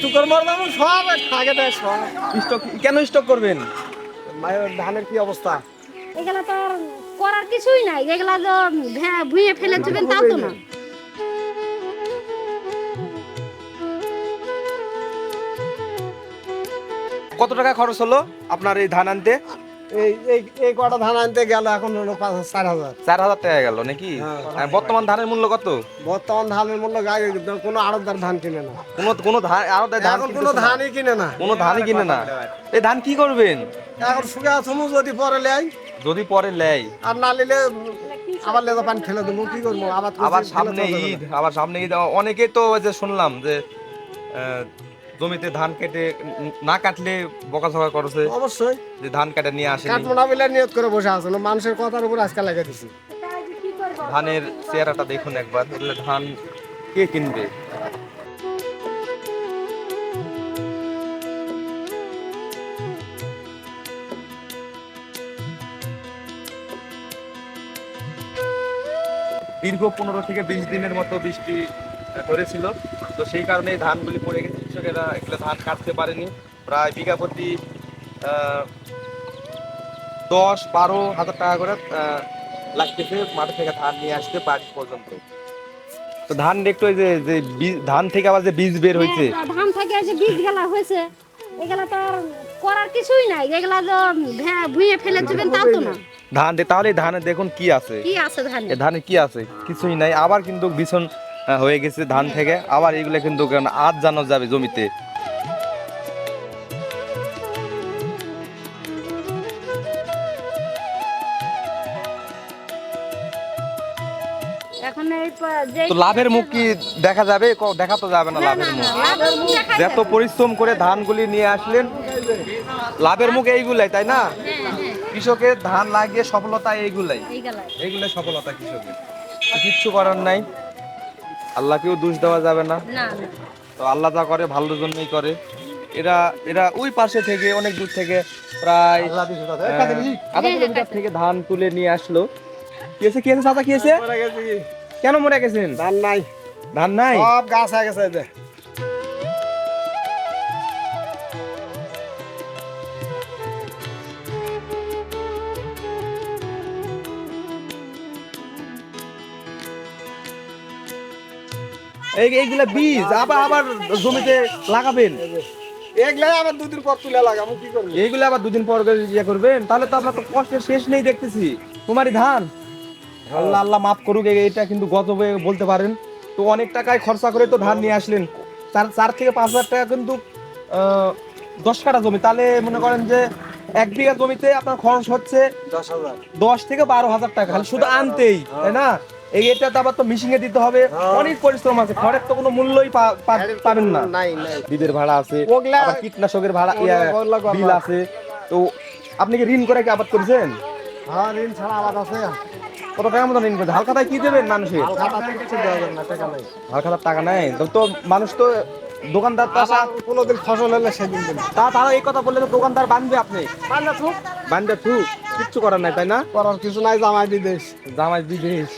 স্টুকের সব আগে দেয় সব। স্টক কেন স্টক করবেন? মায়ের ধানের কি অবস্থা? এগুলা তো আর করার কিছুই নাই। এগুলা তো ভে- ভুঁয়ে ফেলে দেবেন তা তো না। কত টাকা খরচ হলো আপনার এই ধান আনতে? এই এই এই কটা ধান আনতে গেল এখন হলো পাঁচ চার হাজার। চার হাজার টাকা গেল নাকি? হ্যাঁ। আর বর্তমান ধানের মূল্য কত? বর্তমান ধানের মূল্য গায়ে কোনো আড়তদার ধান কিনে না। কোনো কোনো ধান কোনো ধানই কিনে না। কোনো ধানই কিনে না। এই ধান কি করবেন? এখন যদি পরে লেয়। যদি পরে লেয়। আর না নিলে আবার লেজা পানি ফেলে দেবো কি করব? আবার আবার সামনে ঈদ আবার সামনে ঈদ। অনেকেই তো যে শুনলাম যে জমিতে ধান কেটে না কাটলে বকাঝকা করছে। অবশ্যই। যে ধান কাটে নিয়ে আসে কাটবো না বলে নিয়ত করে বসে আছে মানুষের কথার উপর আজকাল লাগিয়ে দিছি। ধানের চেহারাটা দেখুন একবার এগুলো ধান কে কিনবে? দীর্ঘ পনেরো থেকে বিশ দিনের মতো বৃষ্টি ধরেছিল তো সেই কারণে ধানগুলি পড়ে গেছে। কৃষকেরা এগুলো ধান কাটতে পারেনি। প্রায় বিঘা প্রতি দশ বারো হাজার টাকা করে লাগতেছে মাঠ থেকে ধান নিয়ে আসতে বাড়ি পর্যন্ত। তো ধান একটু ওই যে যে ধান থেকে আবার যে বীজ বের হয়েছে। হ্যাঁ, ধান থেকে যে বীজ গেলা হয়েছে এগুলা তো আর করার কিছুই নাই। এগুলা তো ভুঁয়ে ফেলে দেবেন তাও তো না। ধান তাহলে ধানে দেখুন কি আছে। কি আছে ধানে? ধানে কি আছে? কিছুই নাই। আবার কিন্তু আহ, হয়ে গেছে ধান থেকে। আবার এগুলো কিন্তু আজ জানো যাবে জমিতে। তো লাভের মুখ কি দেখা যাবে? দেখা তো যাবে না লাভের মুখ। যত পরিশ্রম করে ধানগুলি নিয়ে আসলেন লাভের মুখ এইগুলাই তাই না? কৃষকের ধান লাগিয়ে সফলতা এইগুলাই। এইগুলা। এইগুলাই সফলতা কৃষকের। কিচ্ছু করার নাই। আল্লাহকেও দোষ দেওয়া যাবে না। তো আল্লাহ যা করে ভালোর জন্যই করে। এরা এরা ওই পাশে থেকে অনেক দূর থেকে প্রায় আধা কিলোমিটার থেকে ধান তুলে নিয়ে আসলো। কি হয়েছে কি হয়েছে চাচা কি হয়েছে? কেন মরে গেছেন? ধান নাই। ধান নাই? সব গাছ হয়ে গেছে এইগুলা বীজ আবার আবার জমিতে লাগাবেন? এগুলাই আবার দুদিন পর তুলে লাগাবো কি করব? এইগুলো আবার দুদিন পর ইয়ে করবেন? তাহলে তো আপনার তো কষ্টের শেষ নেই দেখতেছি। তোমারই ধান? আল্লাহ আল্লাহ মাফ করুক এটা কিন্তু গজবে বলতে পারেন। তো অনেক টাকায় খরচা করে তো ধান নিয়ে আসলেন। চার চার থেকে পাঁচ হাজার টাকা কিন্তু দশ কাঠা জমি। তাহলে মনে করেন যে এক বিঘা জমিতে আপনার খরচ হচ্ছে দশ হাজার। দশ থেকে বারো হাজার টাকা। শুধু আনতেই তাই না? এই এটা আবার তো মিশিং এ দিতে হবে। হ্যাঁ। অনেক পরিশ্রম আছে। খড়ের তো কোনো মূল্যই পাবেন না। বিদের ভাড়া আছে আবার কীটনাশকের ভাড়া। বিল আছে। তো আপনি কি ঋণ করে কি আবাদ করেছেন? হ্যাঁ ঋণ ছাড়া আবার আছে। কত টাকা মতো ঋণ করেছেন? হালখাতায় কি দেবেন মানুষের? হালকা টাকা নাই। তো মানুষ তো দোকানদার তো আসা কোনোদিন ফসল হলে সেদিন তা তারা এই কথা বললে তো দোকানদার বানবে আপনি। বানবে থুক কিচ্ছু করার নাই তাই না? করার কিছু নাই জামাই বিদেশ। জামাই বিদেশ।